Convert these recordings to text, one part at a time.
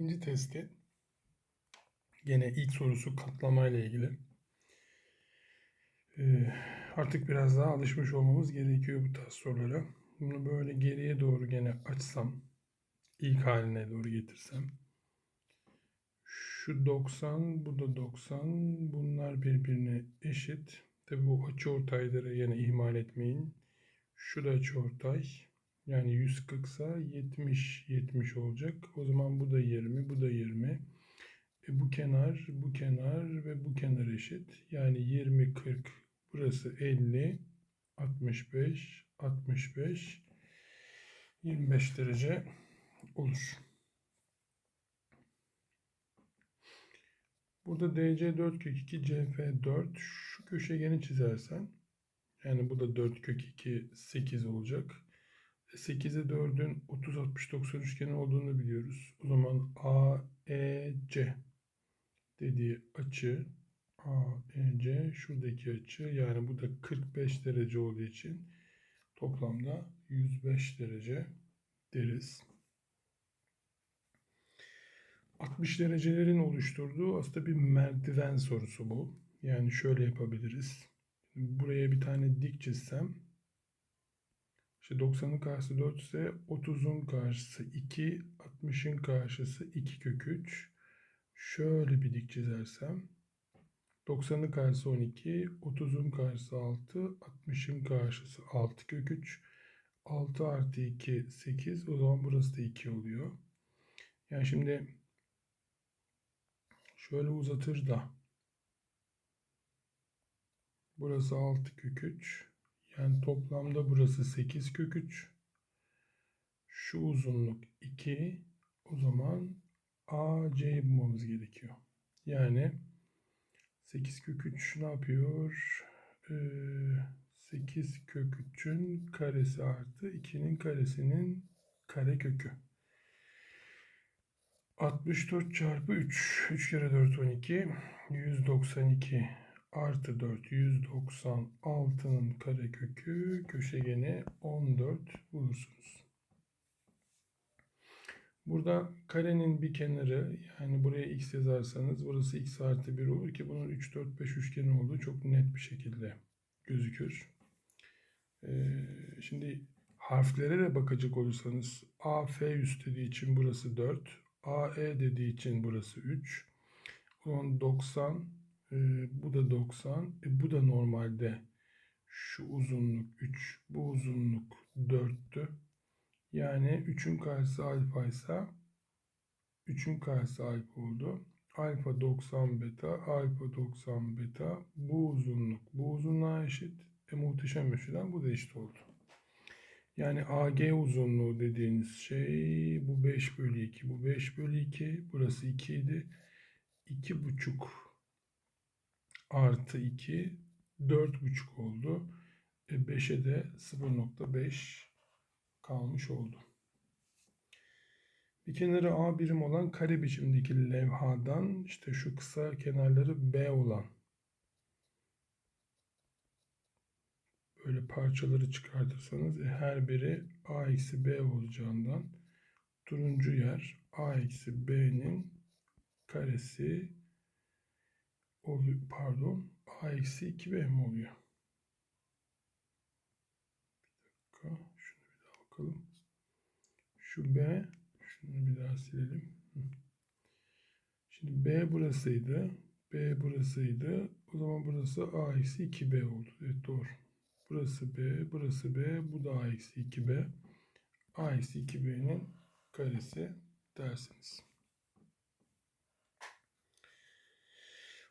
İkinci testi gene ilk sorusu katlama ile ilgili. Ee, artık biraz daha alışmış olmamız gerekiyor bu tarz sorulara. Bunu böyle geriye doğru gene açsam, ilk haline doğru getirsem. Şu 90, bu da 90. Bunlar birbirine eşit. Tabi bu açıortayları yine ihmal etmeyin. Şu da açıortay. Yani 140 ise 70 70 olacak. O zaman bu da 20, bu da 20. E bu kenar, bu kenar ve bu kenar eşit. Yani 20 40 burası 50 65 65 25 derece olur. Burada DC 4 kök 2 CF 4 şu köşegeni çizersen yani bu da 4 kök 2 8 olacak. 8'e 4'ün 30 60 90 üçgeni olduğunu biliyoruz. O zaman AEC dediği açı AEC şuradaki açı yani bu da 45 derece olduğu için toplamda 105 derece deriz. 60 derecelerin oluşturduğu aslında bir merdiven sorusu bu. Yani şöyle yapabiliriz. Buraya bir tane dik çizsem işte 90'ın karşısı 4 ise 30'un karşısı 2, 60'ın karşısı 2 kök 3. Şöyle bir dik çizersem 90'ın karşısı 12, 30'un karşısı 6, 60'ın karşısı 6 kök 3. 6 artı 2 8 o zaman burası da 2 oluyor. Yani şimdi şöyle uzatır da burası 6 kök 3 yani toplamda burası 8 kök 3. Şu uzunluk 2. O zaman AC'yi bulmamız gerekiyor. Yani 8 kök 3 ne yapıyor? Ee, 8 kök 3'ün karesi artı 2'nin karesinin kare kökü. 64 çarpı 3. 3 kere 4 12. 192 artı 4 196'nın karekökü köşegeni 14 bulursunuz. Burada karenin bir kenarı yani buraya x yazarsanız burası x artı 1 olur ki bunun 3 4 5 üçgeni olduğu çok net bir şekilde gözükür. Ee, şimdi harflere de bakacak olursanız A F üst dediği için burası 4. A E dediği için burası 3. O zaman 90 e, bu da 90. E, bu da normalde şu uzunluk 3. Bu uzunluk 4'tü. Yani 3'ün karşısı alfa ise 3'ün karşısı alfa oldu. Alfa 90 beta, alfa 90 beta. Bu uzunluk bu uzunluğa eşit. E muhteşem üçlüden bu da eşit oldu. Yani AG uzunluğu dediğiniz şey bu 5 bölü 2. Bu 5 bölü 2. Burası 2 idi. 2,5 artı 2 4,5 oldu. E 5'e de 0,5 kalmış oldu. Bir kenarı A birim olan kare biçimdeki levhadan işte şu kısa kenarları B olan böyle parçaları çıkartırsanız e, her biri A eksi B olacağından turuncu yer A eksi B'nin karesi oluyor, pardon A eksi 2B mi oluyor? Bir dakika şunu bir daha bakalım. Şu B şunu bir daha silelim. Şimdi B burasıydı. B burasıydı. O zaman burası A eksi 2B oldu. Evet doğru. Burası B, burası B, bu da A eksi 2B. A eksi 2B'nin karesi dersiniz.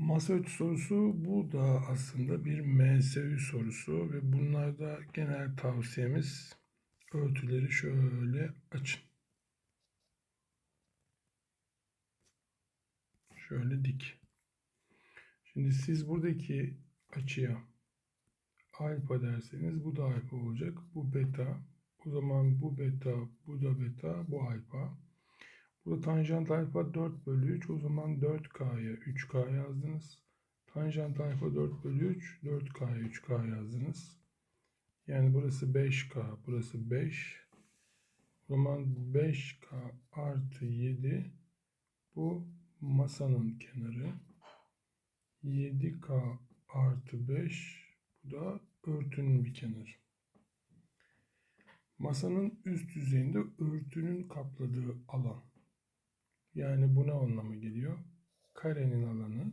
Masa sorusu bu da aslında bir MSÜ sorusu ve bunlarda genel tavsiyemiz örtüleri şöyle açın. Şöyle dik. Şimdi siz buradaki açıya alfa derseniz bu da alfa olacak. Bu beta. O zaman bu beta, bu da beta, bu alfa. Burada tanjant alfa 4 bölü 3. O zaman 4K'ya 3K yazdınız. Tanjant alfa 4 bölü 3. 4K'ya 3K yazdınız. Yani burası 5K. Burası 5. O zaman 5K artı 7 Bu masanın kenarı. 7K artı 5. Bu da örtünün bir kenarı. Masanın üst yüzeyinde örtünün kapladığı alan. Yani bu ne anlama geliyor? Karenin alanı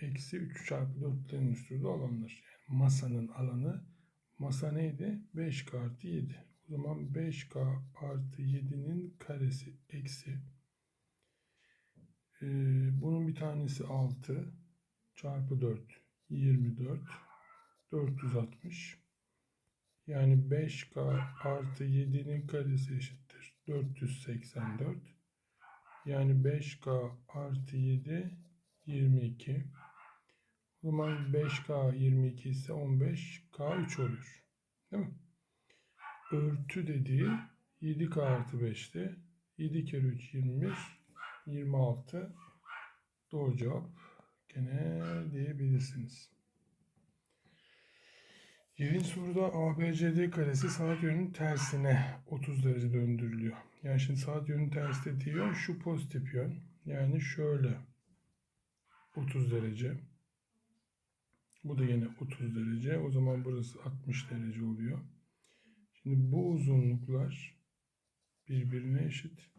eksi 3 çarpı 4'lerin oluşturduğu alanlar. Yani masanın alanı masa neydi? 5K artı 7. O zaman 5K artı 7'nin karesi eksi. Ee, bunun bir tanesi 6 çarpı 4 24 460 yani 5K artı 7'nin karesi eşittir 484 yani 5K artı 7 22 o zaman 5K 22 ise 15K 3 oluyor. Değil mi? Örtü dediği 7K artı 5'ti. 7 kere 3 21 26 doğru cevap gene diyebilirsiniz. 7. soruda ABCD karesi saat yönünün tersine 30 derece döndürülüyor. Yani şimdi saat yönünün tersi dediği yön şu pozitif yön. Yani şöyle 30 derece. Bu da yine 30 derece. O zaman burası 60 derece oluyor. Şimdi bu uzunluklar birbirine eşit.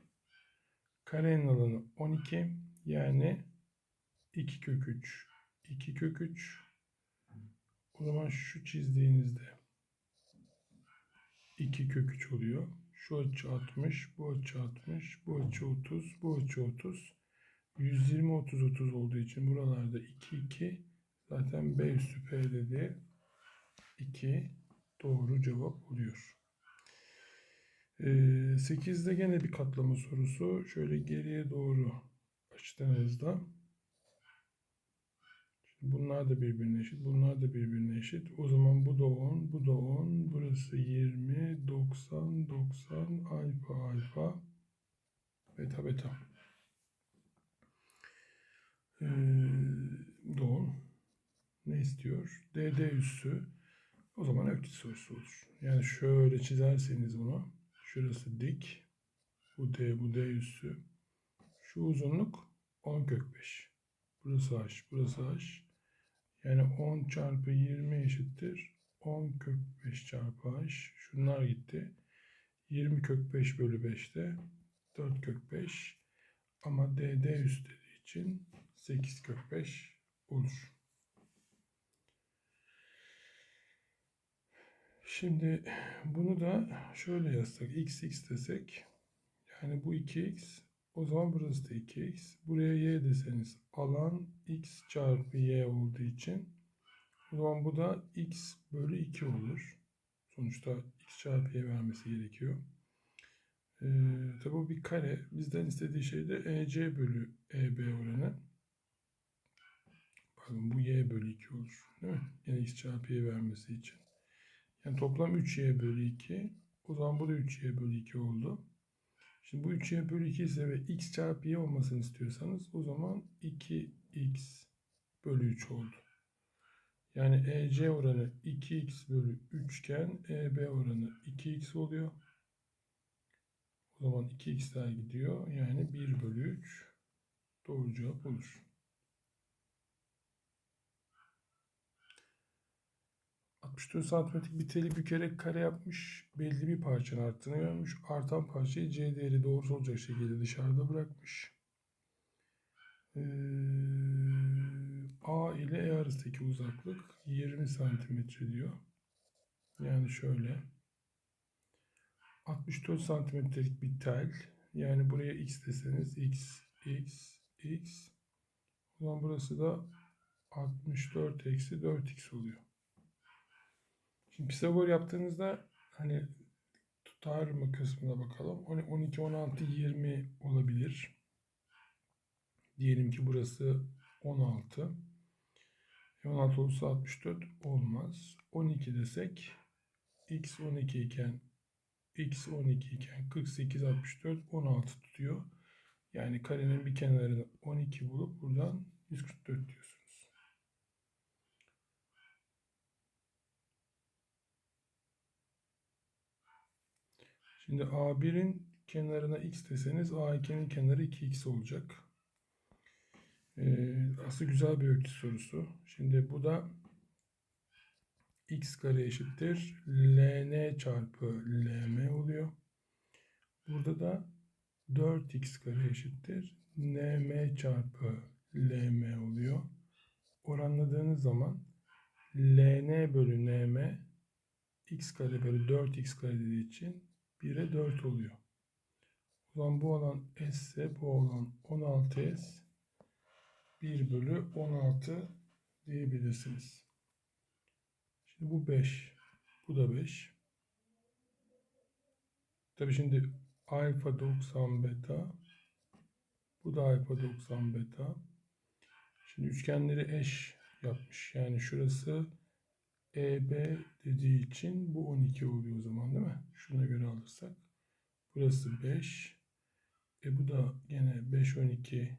Karenin alanı 12. Yani 2 kök 3. 2 kök 3. O zaman şu çizdiğinizde 2 kök 3 oluyor. Şu açı 60, bu açı 60, bu açı 30, bu açı 30. 120 30 30 olduğu için buralarda 2 2 zaten B üstü P dedi. 2 doğru cevap oluyor. Ee, 8'de gene bir katlama sorusu. Şöyle geriye doğru açtığınızda bunlar da birbirine eşit. Bunlar da birbirine eşit. O zaman bu da 10, bu da 10. Burası 20, 90, 90, alfa, alfa, beta, beta. Ee, doğum ne istiyor? DD üssü o zaman öklit sorusu olur. Yani şöyle çizerseniz bunu şurası dik bu D bu D üssü şu uzunluk 10 kök 5 burası H burası H yani 10 çarpı 20 eşittir 10 kök 5 çarpı H. Şunlar gitti. 20 kök 5 bölü 5'te 4 kök 5 ama DD üst dediği için 8 kök 5 olur. Şimdi bunu da şöyle yazsak. X x desek yani bu 2x o zaman burası da 2x. Buraya y deseniz alan x çarpı y olduğu için o zaman bu da x bölü 2 olur. Sonuçta x çarpı y vermesi gerekiyor. Ee, tabi bu bir kare. Bizden istediği şey de EC bölü EB oranı. Pardon bu y bölü 2 olur. Değil mi? Yani x çarpı y vermesi için. Yani toplam 3y bölü 2. O zaman bu da 3y bölü 2 oldu. Şimdi bu 3y bölü 2 ise ve x çarpı y olmasını istiyorsanız o zaman 2x bölü 3 oldu. Yani EC oranı 2x bölü 3 iken EB oranı 2x oluyor. O zaman 2x'ler gidiyor. Yani 1 bölü 3 doğru cevap olur. 64 santimetrelik bir teli bükerek kare yapmış. Belli bir parçanın arttığını görmüş. Artan parçayı C değeri doğrusu olacak şekilde dışarıda bırakmış. Ee, A ile E arasındaki uzaklık 20 santimetre diyor. Yani şöyle. 64 santimetrelik bir tel. Yani buraya x deseniz x, x, x. O zaman burası da 64 eksi 4x oluyor. Şimdi Pisagor yaptığınızda hani tutar mı kısmına bakalım. 12, 16, 20 olabilir. Diyelim ki burası 16. 16 e, olursa 64 olmaz. 12 desek x 12 iken x 12 iken 48 64 16 tutuyor. Yani karenin bir kenarını 12 bulup buradan 144 diyorsun. Şimdi A1'in kenarına x deseniz A2'nin kenarı 2x olacak. Ee, aslında güzel bir öykü sorusu. Şimdi bu da x kare eşittir ln çarpı lm oluyor. Burada da 4x kare eşittir nm çarpı lm oluyor. Oranladığınız zaman ln bölü nm x kare bölü 4x kare dediği için 1'e 4 oluyor. O zaman bu alan s ise bu alan 16s 1 bölü 16 diyebilirsiniz. Şimdi bu 5. Bu da 5. Tabi şimdi alfa 90 beta. Bu da alfa 90 beta. Şimdi üçgenleri eş yapmış. Yani şurası EB dediği için bu 12 oluyor o zaman değil mi? Şuna alırsak. Burası 5. E bu da yine 5, 12,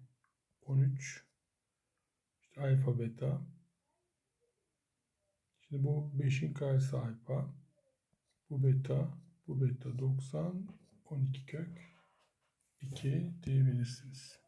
13. İşte alfa beta. Şimdi bu 5'in karesi alfa. Bu beta. Bu beta 90. 12 kök 2 diyebilirsiniz.